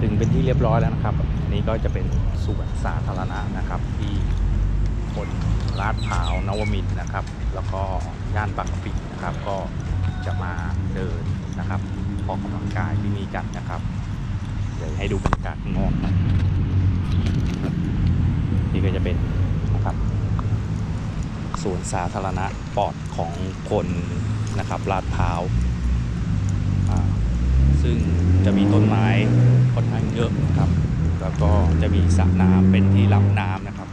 ถึงเป็นที่เรียบร้อยแล้วนะครับ อันนี้ก็จะเป็นสวนสาธารณะนะครับ ที่คนลาดพร้าวนวมินนะครับ แล้วก็ย่านบางกะปินะครับ ก็จะมาเดินนะครับออกกำลังกายที่นี่กันนะครับ เดี๋ยวให้ดูบรรยากาศข้างนอกนี่ก็จะเป็นนะครับสวนสาธารณะปลอดของคนนะครับลาดพร้าว ซึ่งจะมีต้นไม้ค่อนข้างเยอะนะครับ แล้วก็จะมีสระน้ำเป็นที่รับน้ำนะครับ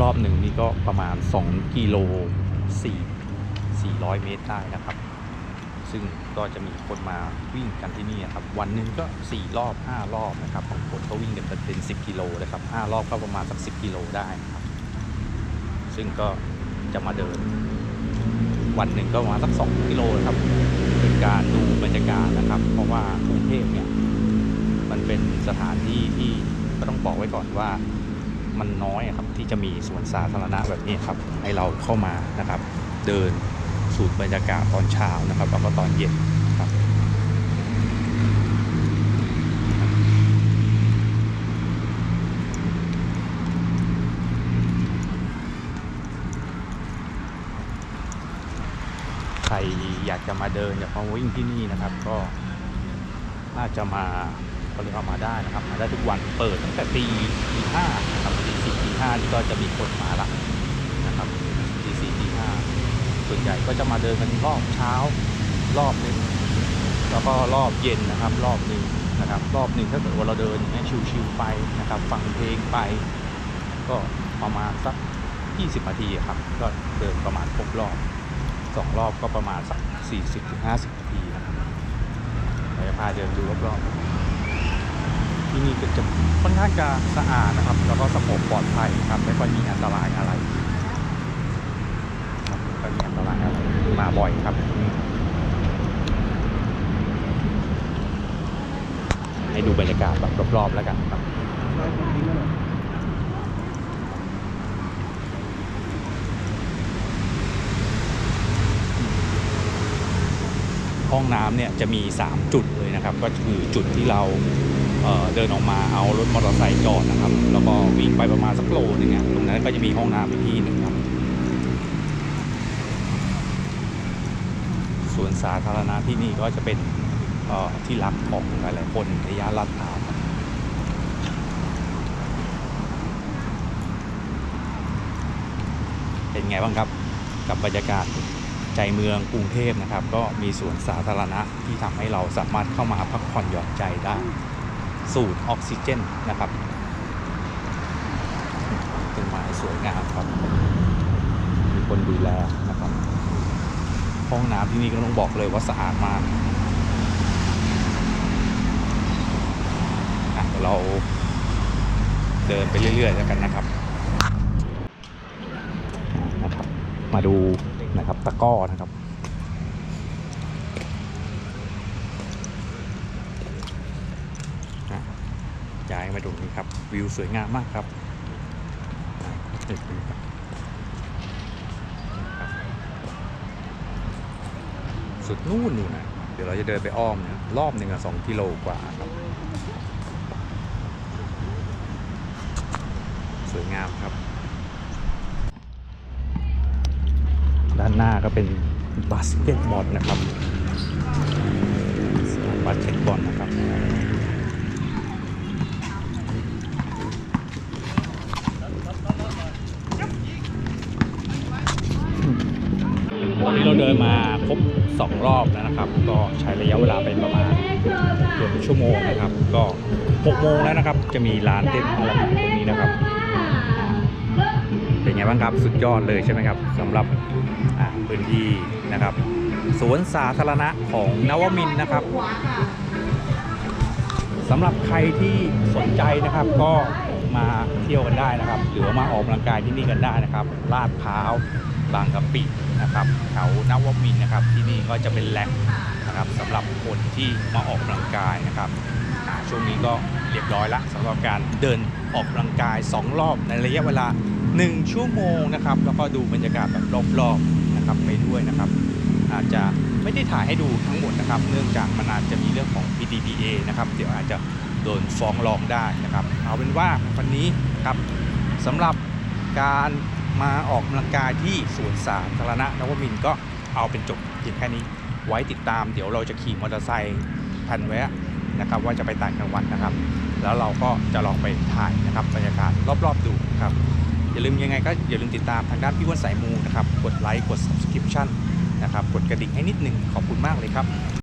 รอบๆหนึ่งนี่ก็ประมาณ 2 กิโล4 400 เมตรได้นะครับ ซึ่งก็จะมีคนมาวิ่งกันที่นี่นะครับ วันหนึ่งก็ 4 รอบ 5 รอบนะครับบางคนก็วิ่งกันเป็น 10 กิโลนะครับ 5 รอบก็ประมาณสัก10 กิโลได้นะครับ ซึ่งก็จะมาเดิน วันหนึ่งก็ประมาณสัก2กิโลนะครับเป็นการดูบรรยากาศนะครับ เพราะว่ากรุงเทพเนี่ยมันเป็นสถานที่ที่ก็ต้องบอกไว้ก่อนว่ามันน้อยครับที่จะมีสวนสาธารณะแบบนี้ครับให้เราเข้ามานะครับ เดินสูดบรรยากาศตอนเช้านะครับแล้วก็ตอนเย็นครับ ใคร อยากจะมาเดินอยากมาวิ่งที่นี่นะครับ ก็น่าจะมาเขาเรียกว่ามาได้นะครับ มาได้ทุกวันเปิดตั้งแต่ตีตีห้านะครับตีสี่ตีห้านี่ก็จะมีคนมาละนะครับตีสี่ตีห้าส่วนใหญ่ก็จะมาเดินกันรอบเช้ารอบหนึ่งแล้วก็รอบเย็นนะครับ รอบหนึ่งนะครับ รอบหนึ่งถ้าเกิดว่าเราเดินอย่างเงี้ยชิวๆไปนะครับ ฟังเพลงไป ก็ประมาณสัก 20นาทีครับ ก็เดินประมาณครบรอบสองรอบก็ประมาณสัก 40ถึง50นาทีนะครับเราจะพาเดินดูรอบๆที่นี่ก็จะค่อนข้างจะสะอาดนะครับ แล้วก็สงบปลอดภัยครับไม่ค่อยมีอันตรายอะไรครับไม่ค่อยมีอันตรายอะไรมาบ่อยครับให้ดูบรรยากาศแบบรอบๆแล้วกันครับ ห้องน้ำเนี่ยจะมี 3 จุดเลยนะครับ ก็คือจุดที่เราเเดินออกมาเอารถมอเตอร์ไซค์จอดนะครับ แล้วก็วิ่งไปประมาณสักโลนึงอะตรงนั้นก็จะมีห้องน้ำอีกที่หนึ่งครับส่วนสาธารณะที่นี่ก็จะเป็นที่รักของหลายๆคนในย่านลาดพร้าวเป็นไงบ้างครับกับบรรยากาศ ใจเมืองกรุงเทพนะครับ ก็มีสวนสาธารณะที่ทำให้เราสามารถเข้ามาพักผ่อนหย่อนใจได้ สูดออกซิเจนนะครับต้นไม้สวยงามครับ มีคนดูแลนะครับ ห้องน้ำที่นี่ก็ต้องบอกเลยว่าสะอาดมากเราเดินไปเรื่อยๆแล้วกันนะครับ นะครับ มาดู นะครับ ตะก้อนะครับย้ายมาดูนี่ครับ วิวสวยงามมากครับอะเด็กดูครับครับสุดนู่นนู่นนะเดี๋ยวเราจะเดินไปอ้อมนะรอบหนึ่งอะสองกิโลกว่าครับ สวยงามครับ ด้าน หน้าก็เป็นบาสเกตบอลนะครับบาสเกตบอลนะครับวันนี้เราเดินมาครบ2 รอบแล้วนะครับ ก็ใช้ระยะเวลาไปประมาณเกือบชั่วโมงนะครับ ก็6โมงแล้วนะครับ จะมีร้านเต้นอะไรตรงนี้นะครับ เป็นไงบ้างครับ สุดยอดเลยใช่ไหมครับสำหรับ พื้นที่นะครับสวนสาธารณะของนวมินนะครับสำหรับใครที่สนใจนะครับก็มาเที่ยวกันได้นะครับ หรือว่ามาออกกำลังกายที่นี่กันได้นะครับลาดพร้าวบางกะปินะครับแถวนวมินนะครับที่นี่ก็จะเป็นแหล่งนะครับสำหรับคนที่มาออกกำลังกายนะครับช่วงนี้ก็เรียบร้อยละสำหรับการเดินออกกำลังกาย 2 รอบในระยะเวลา 1 ชั่วโมงนะครับ แล้วก็ดูบรรยากาศแบบรอบๆนะครับไปด้วยนะครับ อาจจะไม่ได้ถ่ายให้ดูทั้งหมดนะครับ เนื่องจากมันอาจจะมีเรื่องของ PDPA นะครับ เดี๋ยวอาจจะโดนฟ้องร้องได้นะครับ เอาเป็นว่าวันนี้ครับสำหรับการมาออกกำลังกายที่สวนสาธารณะนวมินก็เอาเป็นจบเพียงแค่นี้ ไว้ติดตามเดี๋ยวเราจะขี่มอเตอร์ไซค์พันแวะนะครับว่าจะไปต่างจังหวัดนะครับ แล้วเราก็จะลองไปถ่ายนะครับบรรยากาศรอบๆดูนะครับ อย่าลืมยังไงก็อย่าลืมติดตามทางด้านพี่อ้วนสายมูนะครับ กดไลค์ กด subscription นะครับ กดกระดิ่งให้นิดนึงขอบคุณมากเลยครับ